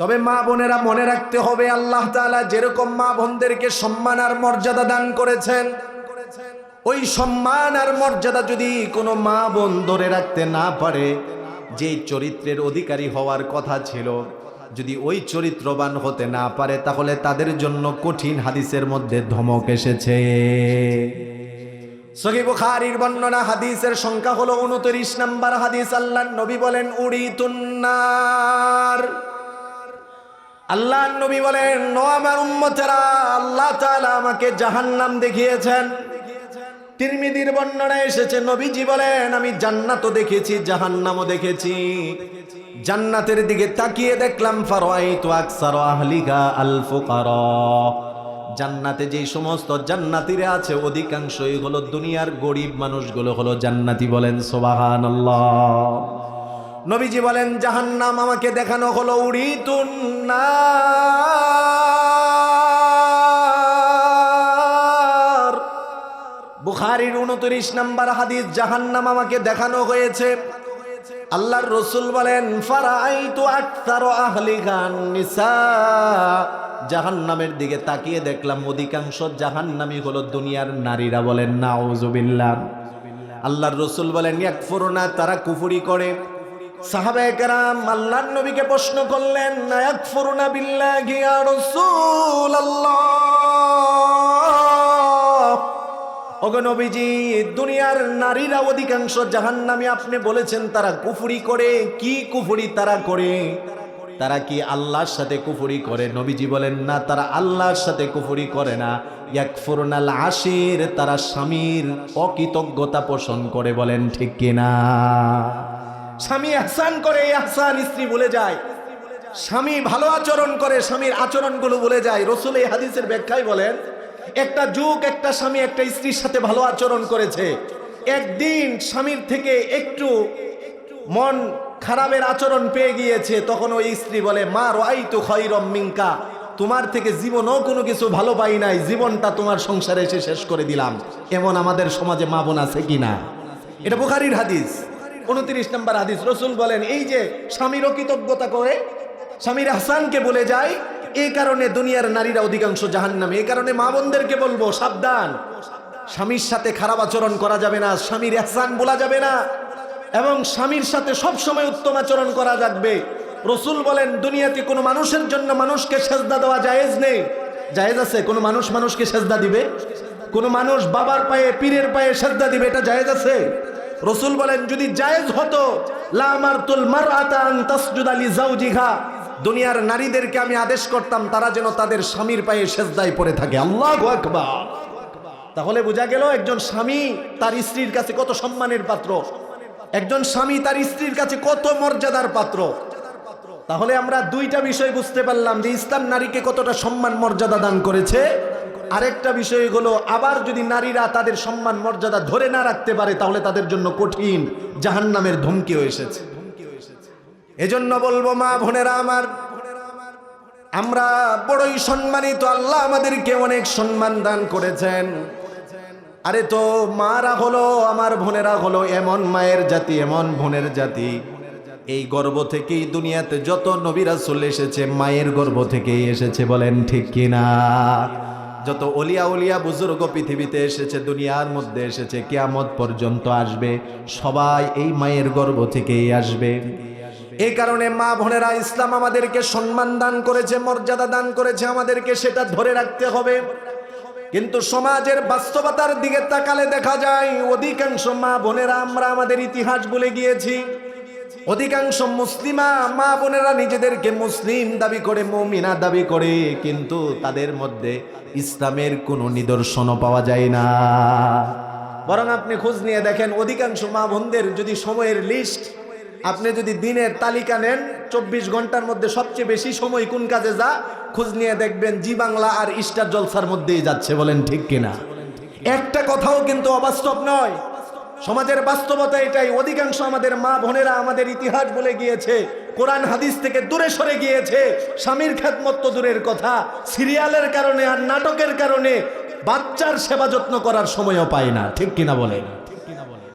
তবে মা বোনেরা মনে রাখতে হবে, আল্লাহ তাআলা যেরকম মা বোনদেরকে সম্মান আর মর্যাদা দান করেছেন, ওই সম্মান আর মর্যাদা যদি কোনো মা বোন ধরে রাখতে না পারে যে চরিত্রের অধিকারী হওয়ার কথা ছিল, যদি ওই চরিত্রবান হতে না পারে, তাহলে তাদের জন্য কঠিন হাদিসের মধ্যে ধমক এসেছে। সহি বুখারীর বর্ণনা, হাদিসের সংখ্যা হলো উনত্রিশ নাম্বার হাদিস আল্লাহ নবী বলেন উড়ি তুন্নার আল্লাহ নবী বলেন আমার উম্মতেরা, আল্লাহ তাআলা আমাকে জাহান্নাম দেখিয়েছেন। তিরমিদির বর্ণনা এসেছে, নবীজি বলেন, আমি জান্নাতও দেখেছি, জাহান্নামও দেখেছি। জান্নাতের দিকে তাকিয়ে দেখলাম ফারাইতু আকসার আহলিকা আল ফুকারা জান্নাতে যে সমস্ত জান্নাতিরা আছে, অধিকাংশই হলো দুনিয়ার গরিব মানুষগুলো হলো জান্নাতি বলেন, সুবহানাল্লাহ। নবীজি বলেন, জাহান্নাম আমাকে দেখানো হলো উড়িতুন নার। বুখারির উনত্রিশ নাম্বার হাদিস, জাহান্নাম আমাকে দেখানো হয়েছে। আল্লাহর রসুল বলেন জাহান্নামের দিকে তাকিয়ে দেখলাম, অধিকাংশ জাহান্নামী হলো দুনিয়ার নারীরা বলেন, নাউজুবিল্লাহ। আল্লাহর রসুল বলেন এক ইয়াকফুরুনা, তারা কুফুরি করে। সাহাবায়ে কেরাম নবীকে প্রশ্ন করলেন ইয়াকফুরুনা বিল্লাহি ইয়া রাসূলুল্লাহ? ওগো নবীজি, দুনিয়ার নারীরা অধিকাংশ জাহান্নামে আপনি বলেছেন, তারা কুফুরি করে। কি কুফুরি তারা করে? তারা কি আল্লাহর সাথে কুফুরি করে? নবীজি বলেন, না, তারা আল্লাহর সাথে কুফুরি করে না। ইয়াকফুরনাল আশির, তারা স্বামীর অকৃতজ্ঞতা পোষণ করে বলেন, ঠিক কিনা? স্বামী আহসান করে, এই আহসান স্ত্রী বলে যায়। স্বামী ভালো আচরণ করে, স্বামীর আচরণগুলো বলে যায়। রসুল এই হাদিসের ব্যাখ্যায় বলেন, একটা যুগ, একটা স্বামী একটা স্ত্রীর সাথে ভালো আচরণ করেছে। একদিন স্বামীর থেকে একটু মন খারাপের আচরণ পেয়ে গিয়েছে, তখন ওই স্ত্রী বলে, মা রাই তো খৈরম মিঙ্কা তোমার থেকে জীবনও কোনো কিছু ভালো পাই নাই। জীবনটা তোমার সংসারে এসে শেষ করে দিলাম। এমন আমাদের সমাজে মা বোন আছে কিনা? এটা বুখারির হাদিস। উনত্রিশ নম্বর হাদিস, রসুল বলেন, এই যে স্বামীর কৃতজ্ঞতা করে, স্বামীর হাসানকে বলে যায় এই কারণে দুনিয়ার নারীরা অধিকাংশ জাহান্নামে এই কারণে মা বোনদেরকে বলব, সাবধান। স্বামীর সাথে খারাপ আচরণ করা যাবে না, স্বামীর এহসান বলা যাবে না, এবং স্বামীর সাথে সব সময় উত্তম আচরণ করা যাবে। রসুল বলেন, দুনিয়াতে কোনো মানুষের জন্য মানুষকে সেজদা দেওয়া জায়েজ নেই। জায়েজ আছে, কোনো মানুষ মানুষকে সেজদা দিবে? কোনো মানুষ বাবার পায়ে, পীরের পায়ে সেজদা দিবে, এটা জায়েজ আছে? রসুল বলেন, যদি জায়েজ হতো, লা মারতুল মারআতা আন তাসজুদা লিজাওজিহা দুনিয়ার নারীদেরকে আমি আদেশ করতাম, তারা যেন তাদের স্বামীর পায়ে সেজদায় পড়ে থাকে। আল্লাহু আকবার। তাহলে বোঝা গেল, একজন স্বামী তার স্ত্রীর কাছে কত সম্মানের পাত্র। একজন স্বামী তার স্ত্রীর কাছে কত মর্যাদার পাত্র। তাহলে আমরা দুইটা বিষয় বুঝতে পারলাম যে ইসলাম নারীকে কতটা সম্মান, মর্যাদা দান করেছে। আরেকটা বিষয় হলো, আবার যদি নারীরা তাদের সম্মান, মর্যাদা ধরে না রাখতে পারে, তাহলে তাদের জন্য কঠিন জাহান্নামের ধমকিও এসেছে। এজন্য বলব, মা বোনেরা আমার, আমরা বড়ই সম্মানিত, আল্লাহ আমাদেরকে অনেক সম্মান দান করেছেন। আরে তো মারা হলো, আমার বোনেরা হলো, এমন মায়ের জাতি, এমন বোনের জাতি। এই গর্ব থেকেই দুনিয়াতে যত নবীরা চলে এসেছে, মায়ের গর্ব থেকেই এসেছে, বলেন ঠিক কিনা? যত অলিয়া উলিয়া বুজুর্গ পৃথিবীতে এসেছে, দুনিয়ার মধ্যে এসেছে, কেয়ামত পর্যন্ত আসবে। সবাই এই মায়ের গর্ব থেকেই আসবে। এই কারণে মা বোনেরা, ইসলাম আমাদেরকে সম্মান দান করেছে, মর্যাদা দান করেছে, আমাদেরকে সেটা ধরে রাখতে হবে। কিন্তু সমাজের বাস্তবতার দিকে তাকালে দেখা যায়, অধিকাংশ মা বোনেরা, আমরা আমাদের ইতিহাস ভুলে গিয়েছি। অধিকাংশ মুসলিমা মা বোনেরা নিজেদেরকে মুসলিম দাবি করে, মমিনা দাবি করে, কিন্তু তাদের মধ্যে ইসলামের কোনো নিদর্শনও পাওয়া যায় না। বরং আপনি খোঁজ নিয়ে দেখেন, অধিকাংশ মা বোনদের যদি সময়ের লিস্ট আপনি যদি দিনের তালিকা নেন, চব্বিশ ঘণ্টার মধ্যে সবচেয়ে বেশি সময় কোন কাজে যা, খোঁজ নিয়ে দেখবেন জি বাংলা আর স্টার জলসার মধ্যেই যাচ্ছে, বলেন ঠিক কিনা? একটা কথাও কিন্তু অবাস্তব নয়। সমাজের বাস্তবতা এটাই। অধিকাংশ আমাদের মা বোনেরা আমাদের ইতিহাস বলে গিয়েছে, কোরআন হাদিস থেকে দূরে সরে গিয়েছে। স্বামীর খ্যাতমত দূরের কথা, সিরিয়ালের কারণে আর নাটকের কারণে বাচ্চার সেবা যত্ন করার সময়ও পায় না, ঠিক কিনা বলেন?